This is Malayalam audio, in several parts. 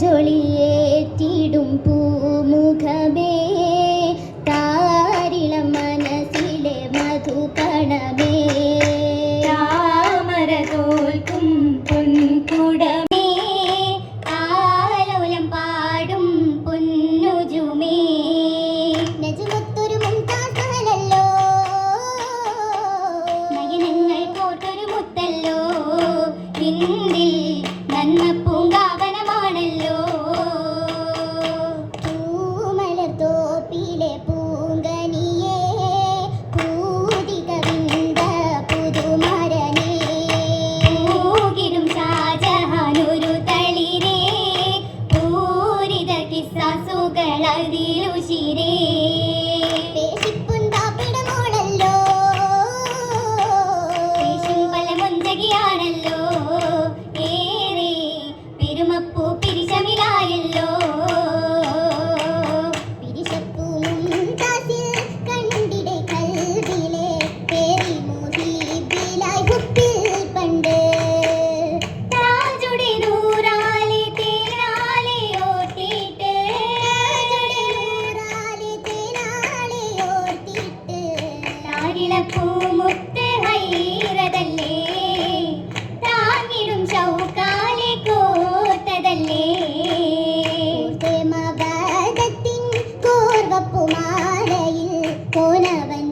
ജോളിയേറ്റിടും പൂ. सासू कहला दिल उशीरे പൂമുത്ത് ഹൈറതല്ലേ താങ്ങിടും ചൗക്കാലെ കോർത്തതല്ലേ മകത്തിൻ കോർവപ്പുമാലയിൽ പോനവൻ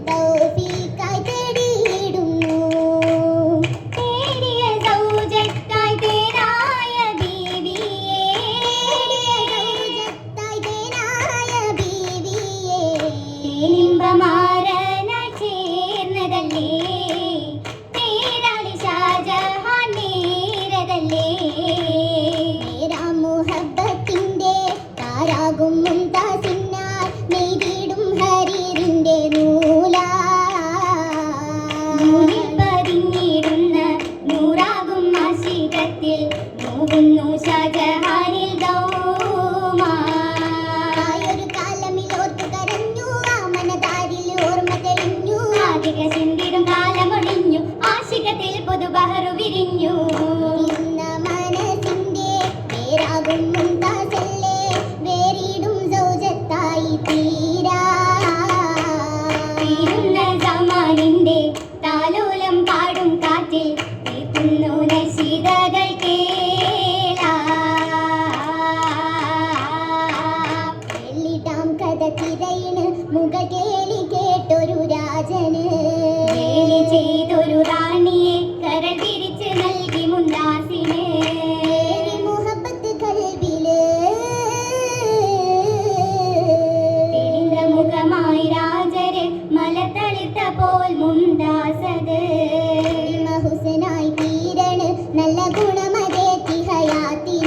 നല്ല ഗുണമതേ തിഹയാത്തിൽ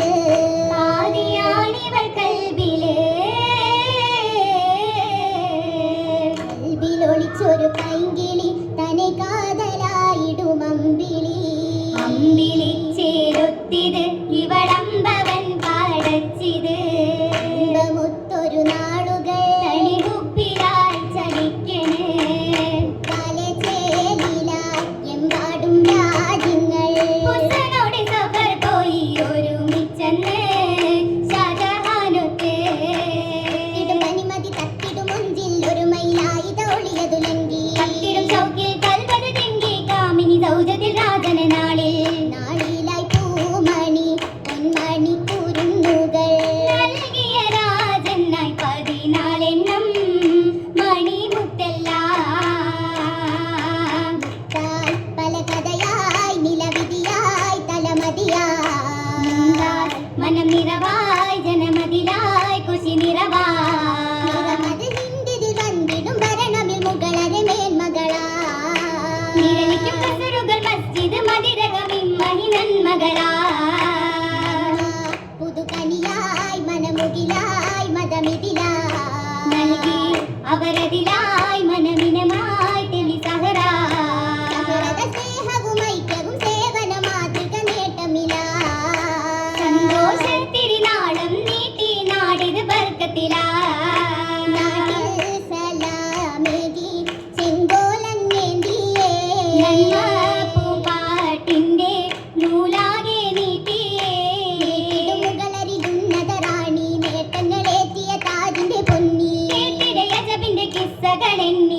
പാതിയാണിവൾ കൽബിൽ. കൽബിലൊളിച്ചൊരു പൈങ്കിളി തന്നെ കാതലായിടും അമ്പിളി. അമ്പിളി അമ്പിളിച്ചേരൊത്തിത് നൽകി അവരതിലായി മനമിനമായി തെളി സഹറ സ്നേഹവും ഐക്യവും സേവന മാതൃക നേട്ടമില സന്തോഷത്തിരി നാളം നീട്ടി നാടിത് പൈസകളെണ്ണി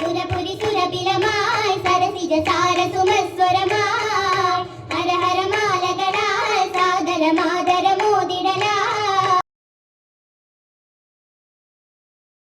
സുരപുരി സുരബിലമായി സരസിജ സാര സുമസ്വരമായി